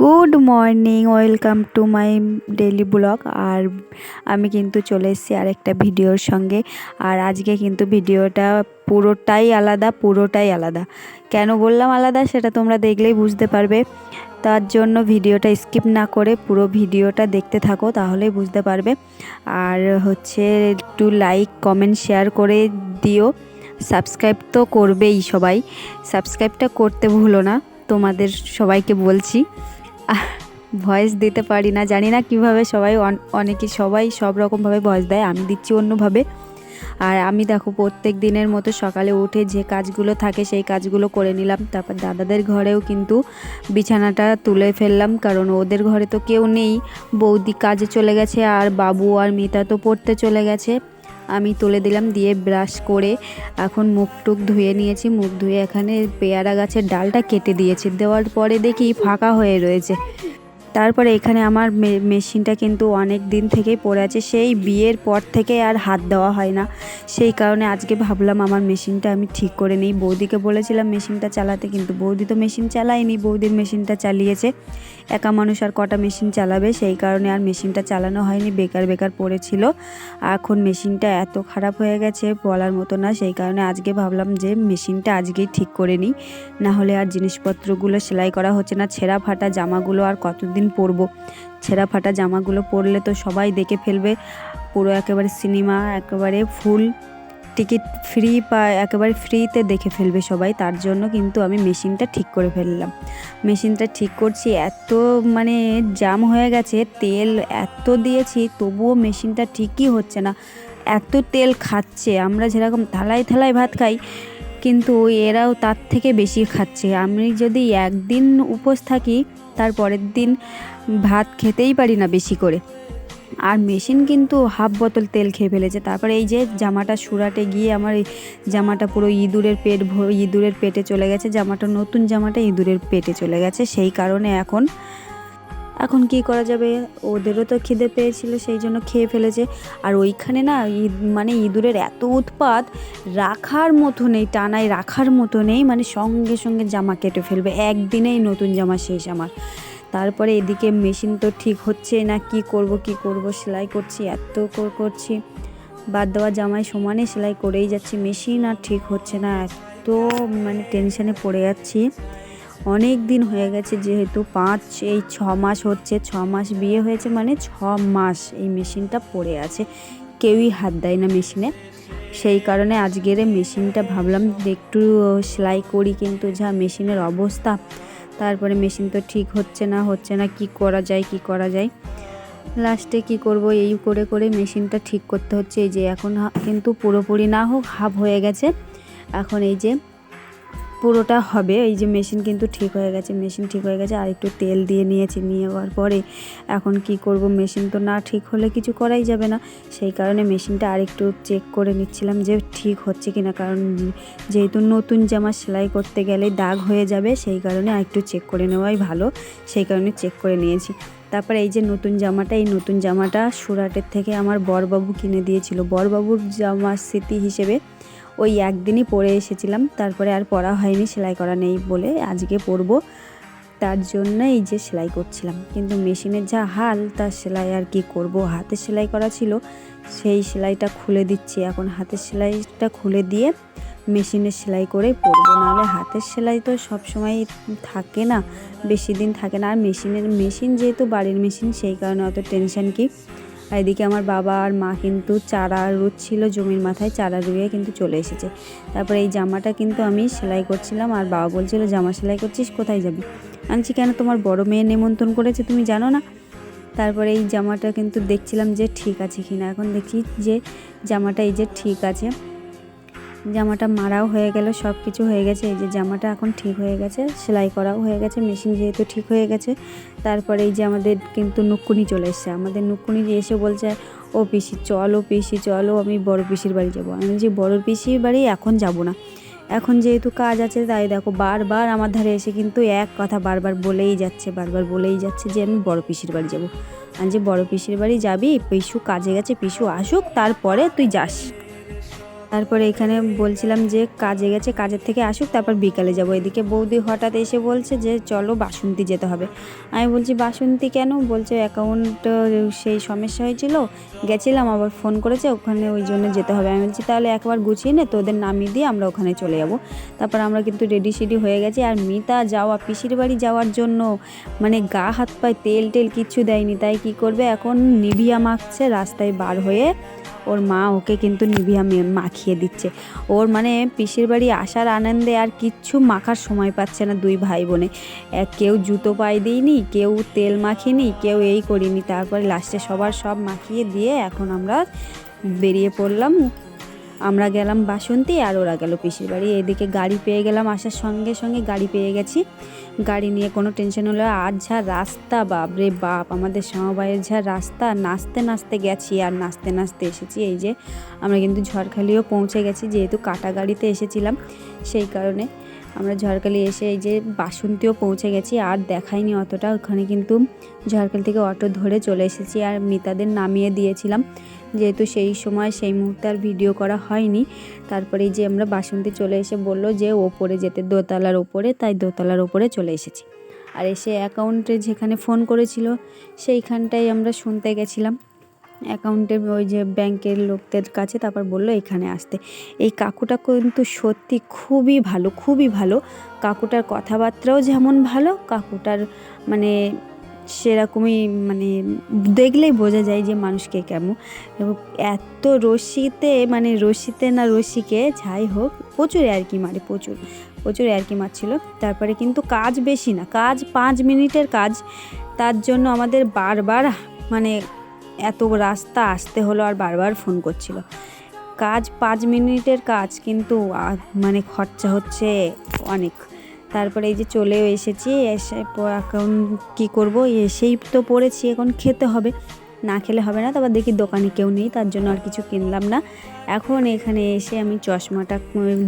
Good morning welcome to my daily blog আর আমি কিন্তু চলে এসেছি আরেকটা ভিডিওর সঙ্গে। আর আজকে কিন্তু ভিডিওটা পুরোটাই আলাদা পুরোটাই আলাদা। কেন বললাম আলাদা? সেটা তোমরা দেখলেই বুঝতে পারবে। তার জন্য ভিডিওটা স্কিপ না করে পুরো ভিডিওটা দেখতে থাকো, তাহলেই বুঝতে পারবে। আর হচ্ছে একটু লাইক কমেন্ট শেয়ার করে দিও। সাবস্ক্রাইব তো করবেই সবাই। সাবস্ক্রাইবটা করতে ভুলো না। তোমাদের সবাইকে বলছি। ভয়েস দিতে পারি না, জানি না কীভাবে সবাই অনেকে সবাই সব রকমভাবে ভয়েস দেয়, আমি দিচ্ছি অন্যভাবে। আর আমি দেখো প্রত্যেক দিনের মতো সকালে উঠে যে কাজগুলো থাকে সেই কাজগুলো করে নিলাম, তারপর দাদাদের ঘরেও কিন্তু বিছানাটা তুলে ফেললাম, কারণ ওদের ঘরে তো কেউ নেই। বৌদি কাজে চলে গেছে আর বাবু আর মিতা তো পড়তে চলে গেছে। আমি তুলে দিলাম, দিয়ে ব্রাশ করে এখন মুখ টুক ধুয়ে নিয়েছি। মুখ ধুয়ে এখানে পেয়ারা গাছের ডালটা কেটে দিয়েছি। দেওয়ার পরে দেখি ফাঁকা হয়ে রয়েছে। তারপরে এখানে আমার মেশিনটা কিন্তু অনেক দিন থেকেই পড়ে আছে। সেই বিয়ের পর থেকে আর হাত দেওয়া হয় না। সেই কারণে আজকে ভাবলাম আমার মেশিনটা আমি ঠিক করে নিই। বৌদিকে বলেছিলাম, মেশিনটা চালাতে। কিন্তু বৌদি তো মেশিন চালায়নি। বৌদির মেশিনটা চালিয়েছে। একা মানুষ আর কটা মেশিন চালাবে, সেই কারণে আর মেশিনটা চালানো হয়নি, বেকার বেকার পড়েছিল। এখন মেশিনটা এত খারাপ হয়ে গেছে বলার মতো না, সেই কারণে আজকে ভাবলাম যে মেশিনটা আজকেই ঠিক করে নিই। না হলে আর জিনিসপত্রগুলো সেলাই করা হচ্ছে না, ছেঁড়া ফাটা জামাগুলো আর কতদিন পরবো? ছেঁড়া ফাটা জামাগুলো পরলে তো সবাই দেখে ফেলবে, পুরো একেবারে সিনেমা, একেবারে ফুল। টিকিট ফ্রি বা একেবারে ফ্রিতে দেখে ফেলবে সবাই, তার জন্য কিন্তু আমি মেশিনটা ঠিক করে ফেললাম। মেশিনটা ঠিক করছি, এত মানে জাম হয়ে গেছে, তেল এত দিয়েছি, তবুও মেশিনটা ঠিকই হচ্ছে না। এত তেল খাচ্ছে, আমরা যেরকম থালায় থালায় ভাত খাই, কিন্তু এরাও তার থেকে বেশি খাচ্ছে। আমি যদি একদিন উপোস থাকি, তার পরের দিন ভাত খেতেই পারি না বেশি করে। আর মেশিন কিন্তু হাফ বোতল তেল খেয়ে ফেলেছে। তারপরে এই যে জামাটা সুরাটে গিয়ে আমার এই জামাটা পুরো ইঁদুরের পেট ইঁদুরের পেটে চলে গেছে। জামাটা নতুন জামাটা ইঁদুরের পেটে চলে গেছে। সেই কারণে এখন এখন কি করা যাবে? ওদেরও তো খিদে পেয়েছিল, সেই জন্য খেয়ে ফেলেছে। আর ওইখানে না মানে ইঁদুরের এত উৎপাত, রাখার মতো নেই, টানায় রাখার মতো নেই। মানে সঙ্গে সঙ্গে জামা কেটে ফেলবে। একদিনেই নতুন জামা শেষ আমার। তারপরে এদিকে মেশিন তো ঠিক হচ্ছে না, কি করব কি করব, সেলাই করছি, এত করছি। বাদ দেওয়া জামাই সমানে সেলাই করেই যাচ্ছি, মেশিন আর ঠিক হচ্ছে না, এত মানে টেনশানে পড়ে যাচ্ছি। অনেক দিন হয়ে গেছে যেহেতু পাঁচ, এই ছ মাস হচ্ছে, ছ মাস বিয়ে হয়েছে মানে ছ মাস এই মেশিনটা পড়ে আছে। কেউই হাত দেয় না মেশিনে। সেই কারণে আজকের মেশিনটা ভাবলাম একটু সেলাই করি, কিন্তু যা মেশিনের অবস্থা তারপরে মেশিন তো ঠিক হচ্ছে না হচ্ছে না, কি করা যায়, কি করা যায়? লাস্টে কি করব? এই করে করে মেশিনটা ঠিক করতে হচ্ছে। এই যে এখন কিন্তু পুরোপুরি না হোক, হাফ হয়ে গেছে। এখন এই যে পুরোটা হবে। এই যে মেশিন কিন্তু ঠিক হয়ে গেছে মেশিন ঠিক হয়ে গেছে। আর একটু তেল দিয়ে নিয়েছি, নিয়ে যাওয়ার পরে এখন কি করব? মেশিন তো না ঠিক হলে কিছু করাই যাবে না। সেই কারণে মেশিনটা আর একটু চেক করে নিচ্ছিলাম যে ঠিক হচ্ছে কিনা। কারণ যেহেতু নতুন জামা সেলাই করতে গেলে দাগ হয়ে যাবে, সেই কারণে আরেকটু চেক করে নেওয়াই ভালো। সেই কারণে চেক করে নিয়েছি। তারপরে এই যে নতুন জামাটা, এই নতুন জামাটা সুরাটের থেকে আমার বরবাবু কিনে দিয়েছিল। বরবাবুর জামার স্মৃতি হিসেবে ওই একদিনই পরে এসেছিলাম, তারপরে আর পরা হয়নি, সেলাই করা নেই বলে আজকে পরবো। তার জন্য এই যে সেলাই করছিলাম, কিন্তু মেশিনের যা হাল, তার সেলাই আর কি করব? হাতে সেলাই করা ছিল, সেই সেলাইটা খুলে দিচ্ছি। এখন হাতের সেলাইটা খুলে দিয়ে মেশিনের সেলাই করে পরবো। নাহলে হাতের সেলাই তো সব সময় থাকে না, বেশি দিন থাকে না। আর মেশিনের, মেশিন যেহেতু বাড়ির মেশিন, সেই কারণে অত টেনশন কি? আর এদিকে আমার বাবা আর মা কিন্তু চারা রুচ্ছিল জমির মাথায়, চারা রুয়ে কিন্তু চলে এসেছে। তারপরে এই জামাটা কিন্তু আমি সেলাই করছিলাম আর বাবা বলছিল, জামা সেলাই করছিস, কোথায় যাবি? আনছি, কেন তোমার বড় মেয়ে নেমন্তন করেছে, তুমি জানো না? তারপরে এই জামাটা কিন্তু দেখছিলাম যে ঠিক আছে কিনা। এখন দেখি যে জামাটা এই যে ঠিক আছে। জামাটা মারাও হয়ে গেল সব কিছু হয়ে গেছে। এই যে জামাটা এখন ঠিক হয়ে গেছে, সেলাই করাও হয়ে গেছে, মেশিন যেহেতু ঠিক হয়ে গেছে। তারপরে এই যে আমাদের কিন্তু নুকুনি চলে এসছে। আমাদের নুকুনি এসে বলছে, ও পিসি, চলো পিসি, চলো আমি বড় পিসির বাড়ি যাব। আমি যে বড় পিসির বাড়ি এখন যাব না। এখন যেহেতু কাজ আছে, তাই দেখো বারবার আমার ধারে এসে কিন্তু এক কথা বারবার বলেই যাচ্ছে, বারবার বলেই যাচ্ছে যে আমি বড় পিসির বাড়ি যাব। আর যে বড় পিসির বাড়ি যাবি? পিসু কাজে গেছে, পিসু আসুক, তারপরে তুই যাস। তারপরে এখানে বলছিলাম যে কাজে গেছে, কাজের থেকে আসুক, তারপর বিকালে যাব। এদিকে বৌদি হঠাৎ এসে বলছে যে চলো বাসন্তী যেতে হবে। আমি বলছি, বাসন্তী কেন? বলছে, অ্যাকাউন্ট, সেই সমস্যা হয়েছিল, গেছিলাম, আবার ফোন করেছে, ওখানে ওই জন্য যেতে হবে। আমি বলছি, তাহলে একবার গুছিয়ে নে, তোদের নামিয়ে দিয়ে আমরা ওখানে চলে যাব। তারপর আমরা কিন্তু রেডি সেডি হয়ে গেছি। আর মিতা যাওয়া, পিসির বাড়ি যাওয়ার জন্য মানে গা হাত পায়ে তেল টেল কিচ্ছু দেয়নি, তাই কি করবে? এখন নিভিয়া মাখছে, রাস্তায় বার হয়ে ওর মা ওকে কিন্তু নিভিয়া মাখিয়ে দিচ্ছে। ওর মানে পিসির বাড়ি আসার আনন্দে আর কিচ্ছু মাখার সময় পাচ্ছে না দুই ভাই বোনে। কেউ জুতো পায়ে দিইনি, কেউ তেল মাখিনি, কেউ এই করিনি। তারপরে লাস্টে সবার সব মাখিয়ে দিয়ে এখন আমরা বেরিয়ে পড়লাম আমরা গেলাম বাসন্তী আর ওরা গেল পিসির বাড়ি। এদিকে গাড়ি পেয়ে গেলাম, আসার সঙ্গে সঙ্গে গাড়ি পেয়ে গেছি। গাড়ি নিয়ে কোনো টেনশন হলো, আর যা রাস্তা বাপ রে বাপ, আমাদের সমবায়ের যা রাস্তা, নাচতে নাচতে গেছি আর নাচতে নাচতে এসেছি। এই যে আমরা কিন্তু ঝড়খালিও পৌঁছে গেছি, যেহেতু কাটা গাড়িতে এসেছিলাম, সেই কারণে। আমরা ঝড়খালি এসে এই যে বাসন্তীও পৌঁছে গেছি, আর দেখাইনি অতটা। ওখানে কিন্তু ঝড়খালি থেকে অটো ধরে চলে এসেছি, আর মিতাদের নামিয়ে দিয়েছিলাম। যেহেতু সেই সময় সেই মুহূর্তে আর ভিডিও করা হয়নি, তারপরে যে আমরা বাসন্তী চলে এসে বলল যে ওপরে যেতে, দোতলার ওপরে, তাই দোতলার ওপরে চলে এসেছি। আর এসে অ্যাকাউন্টে যেখানে ফোন করেছিল, সেইখানটাই আমরা শুনতে গেছিলাম। অ্যাকাউন্টের ওই যে ব্যাংকের লোকদের কাছে তারপর বলল, এখানে আসতে। এই কাকুটা কিন্তু সত্যি খুবই ভালো খুবই ভালো। কাকুটার কথাবার্তাও যেমন ভালো, কাকুটার মানে সেরকমই মানে দেখলেই বোঝা যায় যে মানুষকে কেমন। এবং এত রশিতে মানে রশিতে না রশিকে, যাই হোক, প্রচুর আর কি মারে, প্রচুর প্রচুর আর কি মারছিল। তারপরে কিন্তু কাজ বেশি না, কাজ পাঁচ মিনিটের কাজ। তার জন্য আমাদের বারবার মানে এত রাস্তা আসতে হলো আর বারবার ফোন করছিল। কাজ পাঁচ মিনিটের কাজ কিন্তু মানে খরচা হচ্ছে অনেক। তারপরে এই যে চলেও এসেছি, এসে এখন কী করব? এসেই তো পড়েছি, এখন খেতে হবে। না খেলে হবে না, তারপর দেখি দোকানে কেউ নেই, তার জন্য আর কিছু কিনলাম না। এখন এখানে এসে আমি চশমাটা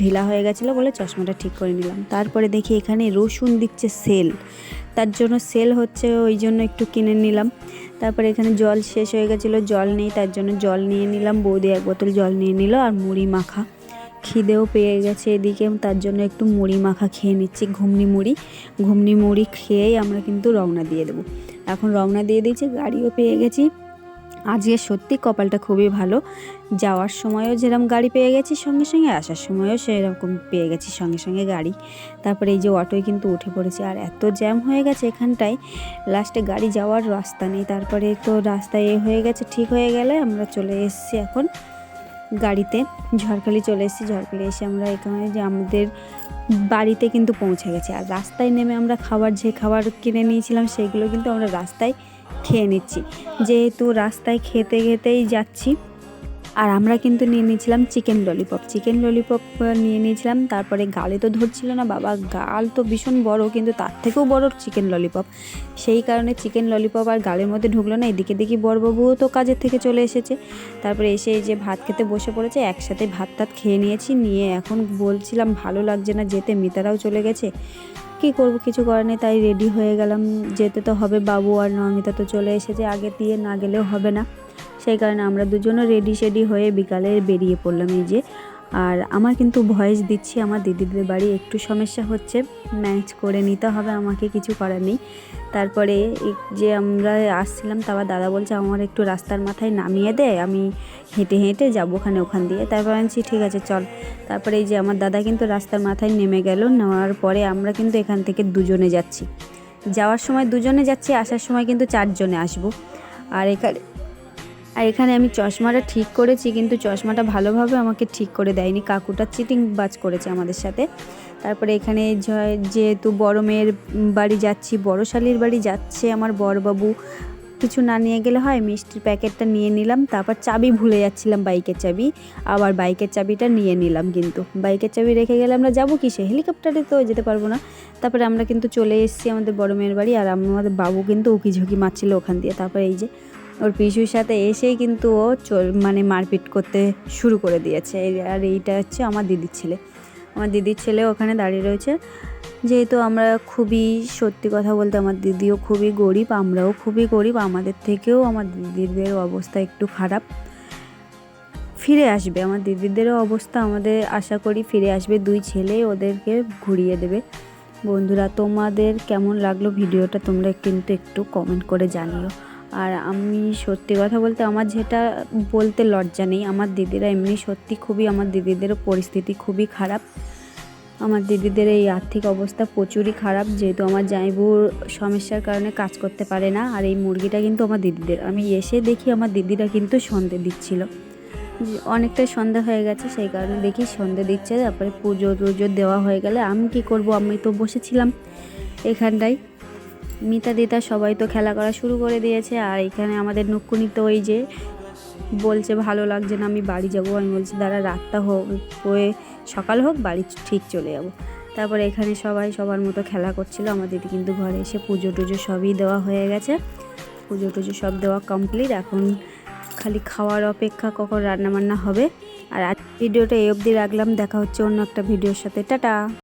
ঢিলা হয়ে গেছিল বলে চশমাটা ঠিক করে নিলাম। তারপরে দেখি এখানে রসুন দিচ্ছে সেল। তার জন্য সেল হচ্ছে ওই জন্য একটু কিনে নিলাম। তারপরে এখানে জল শেষ হয়ে গেছিল, জল নেই, তার জন্য জল নিয়ে নিলাম। বৌদি এক বোতল জল নিয়ে নিল আর মুড়ি মাখা। খিদেও পেয়ে গেছে এদিকে, তার জন্য একটু মুড়ি মাখা খেয়ে নিচ্ছি, ঘুমনি মুড়ি। ঘুমনি মুড়ি খেয়েই আমরা কিন্তু রওনা দিয়ে দেবো। এখন রওনা দিয়ে দিয়েছি, গাড়িও পেয়ে গেছি। আজকে সত্যি কপালটা খুবই ভালো। যাওয়ার সময়ও যেরকম গাড়ি পেয়ে গেছি সঙ্গে সঙ্গে, আসার সময়ও সেরকম পেয়ে গেছি সঙ্গে সঙ্গে গাড়ি। তারপরে এই যে অটোয় কিন্তু উঠে পড়েছে, আর এত জ্যাম হয়ে গেছে এখানটায়। লাস্টে গাড়ি যাওয়ার রাস্তা নেই, তারপরে তো রাস্তায় এ হয়ে গেছে, ঠিক হয়ে গেলে আমরা চলে এসেছি এখন গাড়িতে। ঝড়খালি চলে এসেছি, ঝড়খালি এসে আমরা এখানে যে আমাদের বাড়িতে কিন্তু পৌঁছে গেছে। আর রাস্তায় নেমে আমরা খাবার যে খাবার কিনে নিয়েছিলাম, সেগুলো কিন্তু আমরা রাস্তায় খেয়ে নিচ্ছি। যেহেতু রাস্তায় খেতে খেতেই যাচ্ছি। আর আমরা কিন্তু নিয়ে নিয়েছিলাম চিকেন ললিপপ চিকেন ললিপপ নিয়ে নিয়েছিলাম, তারপরে গালে তো ধরছিল না বাবা। গাল তো ভীষণ বড়, কিন্তু তার থেকেও বড় চিকেন ললিপপ সেই কারণে চিকেন ললিপপ আর গালের মধ্যে ঢুকলো না, এদিকে দেখি বড়বাবুও তো কাজের থেকে চলে এসেছে। তারপরে এসে এই যে ভাত খেতে বসে পড়েছে, একসাথে ভাত টাত খেয়ে নিয়েছি। নিয়ে এখন বলছিলাম, ভালো লাগছে না যেতে, মিতারাও চলে গেছে। কি করব, কিছু করার নেই, তাই রেডি হয়ে গেলাম। যেতে তো হবে বাবু আর নমিতা তো চলে এসেছে, আগে দিয়ে না গেলেও হবে না। সেই কারণে আমরা দুজনও রেডি সেডি হয়ে বিকালে বেরিয়ে পড়লাম। এই যে আর আমার কিন্তু ভয়েস দিচ্ছি, আমার দিদিদের বাড়ি একটু সমস্যা হচ্ছে, ম্যানেজ করে নিতে হবে, আমাকে কিছু করার নেই। তারপরে যে আমরা আসছিলাম তারপর দাদা বলছে, আমার একটু রাস্তার মাথায় নামিয়ে দেয় আমি হেঁটে হেঁটে যাব ওখানে, ওখান দিয়ে। তারপর আমি ঠিক আছে, চল। তারপরে এই যে আমার দাদা কিন্তু রাস্তার মাথায় নেমে গেল, নেওয়ার পরে আমরা কিন্তু এখান থেকে দুজনে যাচ্ছি। যাওয়ার সময় দুজনে যাচ্ছি, আসার সময় কিন্তু চারজনে আসব। আর এখানে আর এখানে আমি চশমাটা ঠিক করেছি, কিন্তু চশমাটা ভালোভাবে আমাকে ঠিক করে দেয়নি। কাকুটা চিটিং বাজ করেছে আমাদের সাথে। তারপরে এখানে যেহেতু বড় মেয়ের বাড়ি যাচ্ছি, বড় শালির বাড়ি যাচ্ছে আমার বড়বাবু কিছু না নিয়ে গেলে হয়, মিষ্টির প্যাকেটটা নিয়ে নিলাম, তারপর চাবি ভুলে যাচ্ছিলাম বাইকের চাবি, আবার বাইকের চাবিটা নিয়ে নিলাম কিন্তু। বাইকের চাবি রেখে গেলে আমরা যাব কিসে? হেলিকপ্টারে তো যেতে পারব না। তারপরে আমরা কিন্তু চলে এসেছি আমাদের বড় মেয়ের বাড়ি, আর আমাদের বাবু কিন্তু উকি ঝুঁকি মারছিল ওখান দিয়ে। তারপরে এই যে ওর পিসুর সাথে এসেই কিন্তু ও মানে মারপিট করতে শুরু করে দিয়েছে। আর এইটা হচ্ছে আমার দিদির ছেলে। আমার দিদির ছেলে ওখানে দাঁড়িয়ে রয়েছে। যেহেতু আমরা খুবই, সত্যি কথা বলতে আমার দিদিও খুবই গরিব, আমরাও খুবই গরিব, আমাদের থেকেও আমার দিদিদের অবস্থা একটু খারাপ। ফিরে আসবে, আমার দিদিদেরও অবস্থা আমাদের আশা করি ফিরে আসবে। দুই ছেলে ওদেরকে ঘুরিয়ে দেবে। বন্ধুরা, তোমাদের কেমন লাগল ভিডিওটা তোমরা কিন্তু একটু কমেন্ট করে জানিও। আর আমি সত্যি কথা বলতে আমার যেটা বলতে লজ্জা নেই, আমার দিদিরা এমনি সত্যি খুবই, আমার দিদিদেরও পরিস্থিতি খুবই খারাপ। আমার দিদিদের এই আর্থিক অবস্থা প্রচুরই খারাপ, যেহেতু আমার জামাইবুর সমস্যার কারণে কাজ করতে পারে না, আর এই মুরগিটা কিন্তু আমার দিদিদের। আমি এসে দেখি আমার দিদিরা কিন্তু সন্ধে দিচ্ছিল। অনেকটাই সন্ধ্যা হয়ে গেছে, সেই কারণে দেখি সন্ধে দিচ্ছে, তারপরে পুজো টুজো দেওয়া হয়ে গেলে আমি কি করব? আমি তো বসেছিলাম এখানটায়। মিতা দিতা সবাই তো খেলা করা শুরু করে দিয়েছে, আর এখানে আমাদের নুকুনি তো ওই যে বলছে ভালো লাগছে না, আমি বাড়ি যাব। আমি বলছি, দাঁড়া, রাতটা হোক, হয়ে সকাল হোক, বাড়ি ঠিক চলে যাব। তারপরে এখানে সবাই সবার মতো খেলা করছিল, আমার দিদি কিন্তু ঘরে এসে পুজো টুজো সবই দেওয়া হয়ে গেছে। পুজো টুজো সব দেওয়া কমপ্লিট এখন খালি খাওয়ার অপেক্ষা কখন রান্না বান্না হবে। আর ভিডিওটা এই অবধি রাখলাম, দেখা হচ্ছে অন্য একটা ভিডিওর সাথে। টাটা!